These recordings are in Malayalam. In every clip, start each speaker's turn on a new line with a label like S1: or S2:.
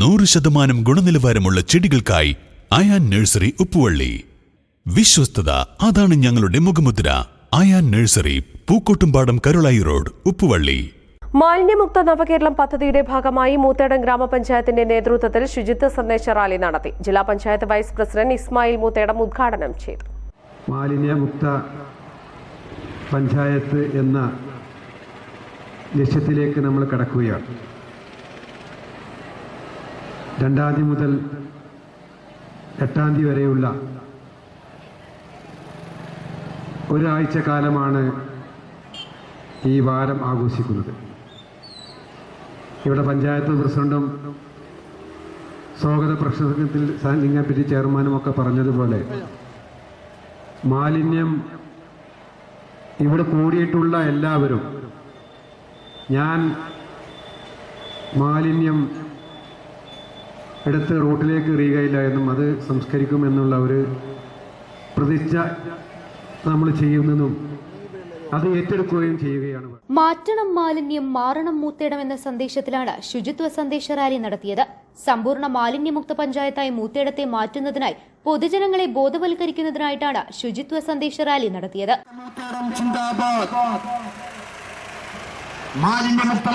S1: നൂറ് ശതമാനം ഗുണനിലവാരമുള്ള ചെടികൾക്കായി അയാൻ നഴ്സറി ഉപ്പുവള്ളി. വിശ്വസ്തത അതാണ് ഞങ്ങളുടെ മുഖമുദ്ര. Ayan nursery Pookkottumpadam Karulai road Uppuvalli.
S2: മാലിന്യമുക്ത നവകേരളം പദ്ധതിയുടെ ഭാഗമായി മൂത്തേടം ഗ്രാമപഞ്ചായത്തിന്റെ നേതൃത്വത്തിൽ ശുചിത്വ സന്ദേശ റാലി നടത്തി. ജില്ലാ പഞ്ചായത്ത് വൈസ് പ്രസിഡന്റ് ഇസ്മായിൽ മൂത്തേടം ഉദ്ഘാടനം ചെയ്തു.
S3: മാലിന്യമുക്ത പഞ്ചായത്ത് എന്ന ലക്ഷ്യത്തിലേക്ക് നമ്മൾ കടക്കുകയാണ്. രണ്ടാം തീയതി മുതൽ എട്ടാം തീയതി വരെയുള്ള ഒരാഴ്ച കാലമാണ് ഈ വാരം ആഘോഷിക്കുന്നത്. ഇവിടെ പഞ്ചായത്ത് പ്രസിഡന്റും സ്വാഗത സാന്നിധ്യപ്പെറ്റി ചെയർമാനും ഒക്കെ പറഞ്ഞതുപോലെ മാലിന്യം ഇവിടെ കൂടിയിട്ടുള്ള എല്ലാവരും ഞാൻ മാലിന്യം എടുത്ത് റോട്ടിലേക്ക് എറിയുകയില്ല എന്നും അത് സംസ്കരിക്കുമെന്നുള്ള ഒരു പ്രതിജ്ഞ നമ്മൾ ചെയ്യുന്നതും അത് ഏറ്റെടുക്കുകയും ചെയ്യുകയാണ്.
S4: മാറ്റണം മാലിന്യം മാറണം മൂത്തേടം എന്ന സന്ദേശത്തിലാണ് ശുചിത്വ സന്ദേശ റാലി നടത്തിയത്. സമ്പൂർണ മാലിന്യമുക്ത പഞ്ചായത്തായി മൂത്തേടത്തെ മാറ്റുന്നതിനായി പൊതുജനങ്ങളെ ബോധവൽക്കരിക്കുന്നതിനായിട്ടാണ് ശുചിത്വ സന്ദേശ റാലി നടത്തിയത്.
S5: മാലിന്യമുക്ത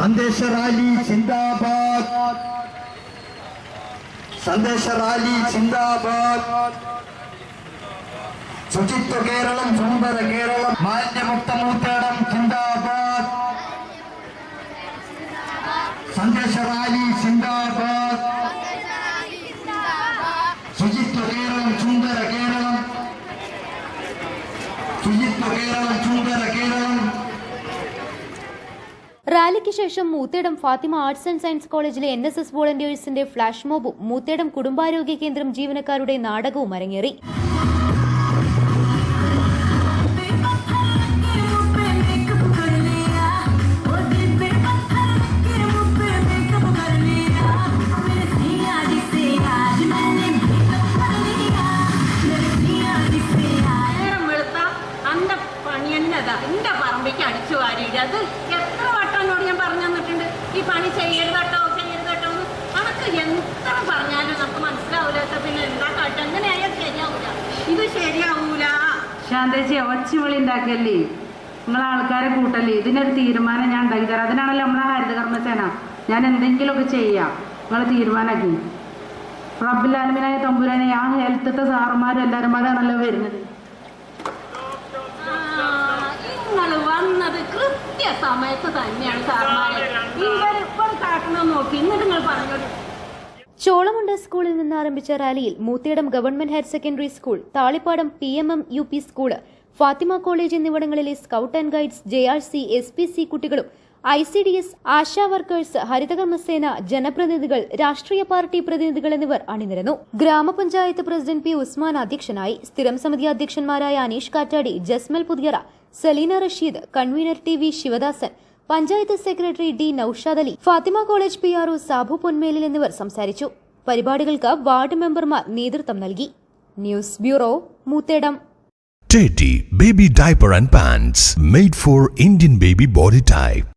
S5: മൂത്തേടം ചിന്താബാദ് സന്ദേശ റാലി ചിന്താബാദ് സന്ദേശ റാലി ചിന്താബാദ് ശുചിത്വ കേരളം സുന്ദര കേരളം മാലിന്യമുക്ത മൂത്തേടം
S4: റാലിക്ക് ശേഷം Moothedam Fathima arts and science കോളേജിലെ എൻ എസ് എസ് വോളണ്ടിയേഴ്സിന്റെ ഫ്ലാഷ് മോബും മൂത്തേടം കുടുംബാരോഗ്യ കേന്ദ്രം ജീവനക്കാരുടെ നാടകവും അരങ്ങേറി.
S6: അടിച്ചു എത്ര എന്നോട് ഞാൻ പറഞ്ഞു തന്നിട്ടുണ്ട് ഈ പണി ചെയ്യരുത് കേട്ടോ ചെയ്യരുത് കേട്ടോ എന്ന്. എത്ര പറഞ്ഞാലും നമുക്ക് മനസ്സിലാവൂല. പിന്നെ എന്താ കാട്ടുക എങ്ങനെയായാൽ ശരിയാവൂല. ഇത് ശരിയാവൂല.
S7: ശാന്തേച്ചി ഒച്ചവിളി ഉണ്ടാക്കല്ലേ? നിങ്ങൾ ആൾക്കാരെ കൂട്ടല്ലേ? ഇതിനൊരു തീരുമാനം ഞാൻ ഉണ്ടാക്കി തരാം. അതിനാണല്ലോ നമ്മളെ ഹരിതകർമ്മസേന ഞാൻ എന്തെങ്കിലുമൊക്കെ ചെയ്യാം. നിങ്ങൾ തീരുമാനമാക്കി റബ്ബുലാലമിനായ തമ്പുരാനെ ആ ഹെൽത്തത്തെ സാറുമാരും എല്ലാവരും പാടാണല്ലോ വരുന്നത്.
S6: സമയത്ത് തന്നെയാണ് കാട്ടണം നോക്കി. എന്നിട്ട് നിങ്ങൾ പറഞ്ഞു
S4: ചോളമുണ്ട സ്കൂളിൽ നിന്ന് ആരംഭിച്ച റാലിയിൽ Moothedam government higher secondary school Thalippadam P M M U P school Fathima college എന്നിവിടങ്ങളിലെ scout and guides J R C S P C കുട്ടികളും I C D S Asha workers ഹരിതകർമ്മസേന ജനപ്രതിനിധികൾ രാഷ്ട്രീയ പാർട്ടി പ്രതിനിധികൾ എന്നിവർ അണിനിരന്നു. ഗ്രാമപഞ്ചായത്ത് പ്രസിഡന്റ് പി ഉസ്മാൻ അധ്യക്ഷനായി സ്ഥിരം സമിതി അധ്യക്ഷന്മാരായ Aneesh Kattadi Jasmal Puthiyara Saleena Rasheed convener T V Sivadasan panchayat secretary D Noushad Ali Fathima college P R O Sabu Ponmelil എന്നിവർ സംസാരിച്ചു. പരിപാടികൾക്ക് വാർഡ് മെമ്പർമാർ നേതൃത്വം നൽകി. News bureau Moothedam.
S1: Teddy Baby Diaper and Pants made for Indian baby body type.